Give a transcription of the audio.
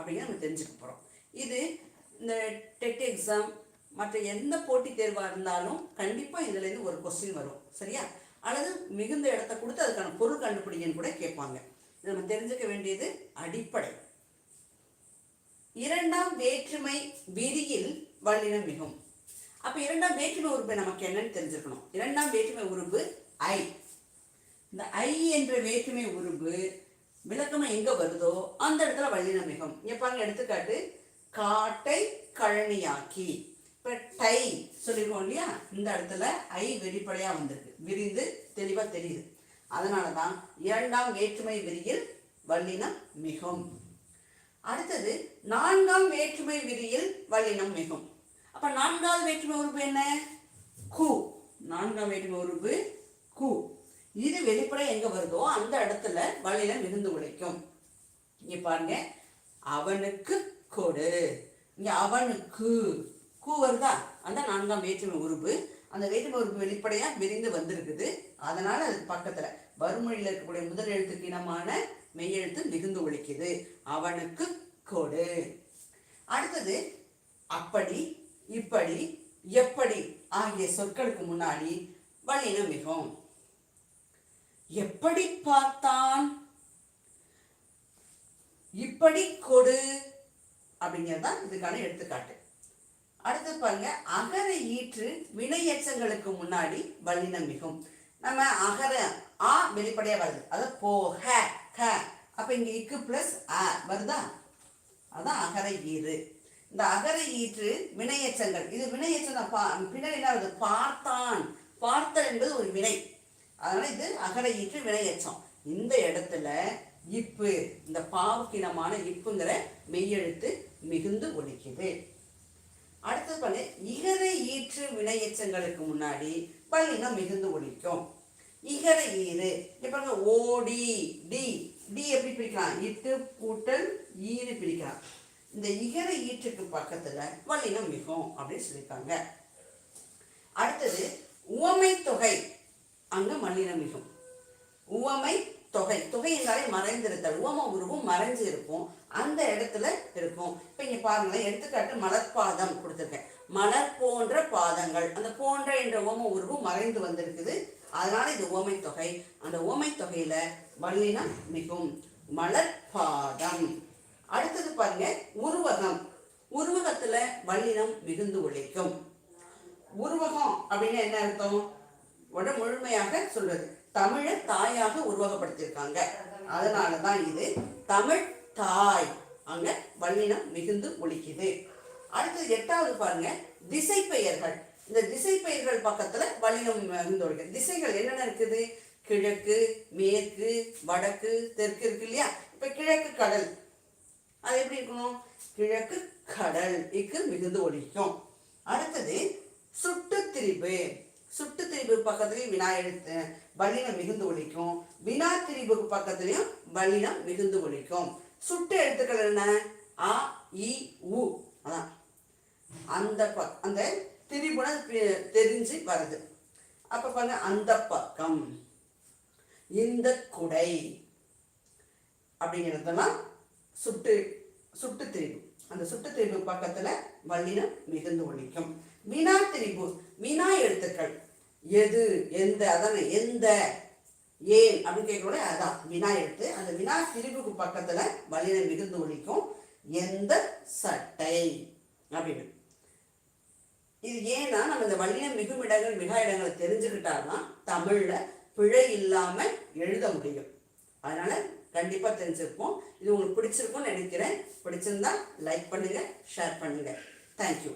அப்படிங்கிற நம்ம தெரிஞ்சுக்க போகிறோம் இது இந்த டெட் எக்ஸாம் மற்ற எந்த போட்டித் தேர்வாக இருந்தாலும் கண்டிப்பாக இதுலேருந்து ஒரு கொஸ்டின் வரும். சரியா? அல்லது மிகுந்த இடத்த கொடுத்து அதுக்கான பொருள் கண்டுபிடிங்கன்னு கூட கேட்பாங்க. இது நம்ம தெரிஞ்சுக்க வேண்டியது அடிப்படை. இரண்டாம் வேற்றுமை விதியில் வல்லினம் மிகும். அப்போ இரண்டாம் வேற்றுமை உறுப்பு நமக்கு என்னன்னு தெரிஞ்சுக்கணும். இரண்டாம் வேற்றுமை உறுப்பு ஐ இந்த ஐ என்ற வேற்றுமை உறுப்பு விளக்கமாக எங்கே வருதோ அந்த இடத்துல வல்லினம் மிகும் இங்க பாருங்க எடுத்துக்காட்டு காட்டை கழனியாக்கி. இப்போ டை சொல்லிருக்கோம் இல்லையா? இந்த இடத்துல ஐ வெளிப்படையாக வந்திருக்கு. விரிந்து தெளிவாக தெரியுது. அதனால தான் இரண்டாம் வேற்றுமை விரியில் வல்லினம் மிகும் அடுத்தது நான்காம் வேற்றுமை விரியில் வல்லினம் மிகும் அப்போ நான்காவது வேற்றுமை உறுப்பு என்ன? கு. நான்காம் வேற்றுமை உறுப்பு கு. இது வெளிப்படை எங்கே வருதோ அந்த இடத்துல வல்லினம் மிகுந்து உழைக்கும் இங்கே பாருங்க. அவனுக்கு கொடு. இங்கே அவனுக்கு. கூ வருதா? அந்த நான்காம் வேற்றுமை உறுப்பு. அந்த வேற்றுமை உறுப்பு வெளிப்படையாக விரிந்து வந்திருக்குது. அதனால் அது பக்கத்தில். வறுமொழியில் இருக்கக்கூடிய முதல் எழுத்துக்கு இனமான மெய்யெழுத்து மிகுந்து ஒழிக்குது அவனுக்கு கொடு. அடுத்தது அப்படி இப்படி எப்படி ஆகிய சொற்களுக்கு முன்னாடி வல்லினம் மிகும். எப்படி பார்த்தான்? இப்படி கொடு அப்படிங்கிறது தான் இதுக்கான எடுத்துக்காட்டு. அடுத்து பாருங்க அகர ஈற்று வினையச்சங்களுக்கு முன்னாடி வல்லினம் மிகும். நம்ம அகர ஆ வெளிப்படையா வருது. அது போ ஹ க. அப்ப இங்க இக்கு பிளஸ் அ வருதா? அதான் அகர ஈறு. இந்த அகர ஈற்று வினையச்சங்கள் இது வினையச்சம் பா பின்னாடி என்ன வருது? பார்த்தான். பார்த்தல் என்பது ஒரு வினை. அதனால் இது அகர ஈற்று வினையச்சம். இந்த இடத்துல இப்பு இந்த பாவுக்கினமான இப்புங்கிற மெய்யெழுத்து மிகுந்து ஒலிக்குது. அடுத்தது பாருங்க இகர ஈற்று வினையச்சங்களுக்கு முன்னாடி பல்லினம் மிகுந்து ஒலிக்கும். இகர ஈறு இப்போ ஓடி டி டி எப்படி பிரிக்கலாம்? இட்டு கூட்டல் ஈறு பிரிக்கலாம். இந்த இகர ஈற்றுக்கு பக்கத்துல வல்லினம் மிகும் அப்படின்னு சொல்லியிருக்காங்க. அடுத்தது உவமை தொகை அங்க மல்லினம் மிகும் உவமை தொகை. தொகை என்றாலே மறைந்திருத்தல். உவம உருவம் மறைஞ்சு இருக்கும். அந்த இடத்துல இருக்கும். இப்போ இங்கே பாருங்களேன் எடுத்துக்காட்டு மலர்பாதம் கொடுத்துருக்கேன். மலர் போன்ற பாதங்கள். அந்த போன்ற என்ற உவம உருவம் மறைந்து வந்திருக்குது. அதனால இது உவமை தொகை. அந்த உவமை தொகையில வல்லினம் மிகும். மலர் பாதம் அடுத்தது பாருங்க உருவகம். உருவகத்துல வல்லினம் மிகுந்து உழைக்கும். உருவகம் அப்படின்னு என்ன அர்த்தம்? உட முழுமையாக சொல்றது. தமிழை தாயாக உருவகப்படுத்தியிருக்காங்க. அதனால தான் இது தமிழ் தாய். அங்க வல்லினம் மிகுந்து ஒலிக்குது. அடுத்தது எட்டாவது பாருங்க. திசை பெயர்கள் இந்த திசை பெயர்கள் பக்கத்துல வல்லினம் மிகுந்து ஒலிக்குது. திசைகள் என்னென்ன இருக்குது? கிழக்கு மேற்கு வடக்கு தெற்கு இருக்கு இல்லையா? இப்ப கிழக்கு கடல். அது எப்படி இருக்கணும்? கிழக்கு கடல். இக்கு மிகுந்து ஒலிக்கும். அடுத்தது சுட்டு திரிபு. சுட்டு திரிபு பக்கத்துலயும் வினா எழுத்து வல்லினம் மிகுந்து ஒழிக்கும் வினா திரிபுக்கு பக்கத்துலேயும் வலினம் மிகுந்து ஒழிக்கும் சுட்டு எழுத்துக்கள் என்ன? ஆ இ உ. அதான். அந்த பக் அந்த திரிபுன தெரிஞ்சு வருது. அப்போ பாருங்க அந்த பக்கம். இந்த குடை. அப்படிங்கிறதெல்லாம் சுட்டு சுட்டு திரிபு. அந்த சுட்டு திரிபு பக்கத்தில் வல்லினம் மிகுந்து ஒழிக்கும் வினா திரிபு வினா எழுத்துக்கள். எது எந்த அதான எந்த ஏன் அப்படின்னு கேட்கக்கூட அதான் வினா எழுத்து. அந்த வினா திரிபுக்கு பக்கத்துல வல்லினம் மிகுந்து ஒழிக்கும் எந்த சட்டை அப்படின்னு. இது ஏன்னா நம்ம இந்த வல்லினம் மிகும் இடங்கள் மிகா இடங்களை தெரிஞ்சுக்கிட்டாதான் தமிழ்ல பிழை இல்லாம எழுத முடியும். அதனால கண்டிப்பா தெரிஞ்சிருப்போம். இது உங்களுக்கு பிடிச்சிருக்கும்னு நினைக்கிறேன். பிடிச்சிருந்தா லைக் பண்ணுங்க ஷேர் பண்ணுங்க. தேங்க்யூ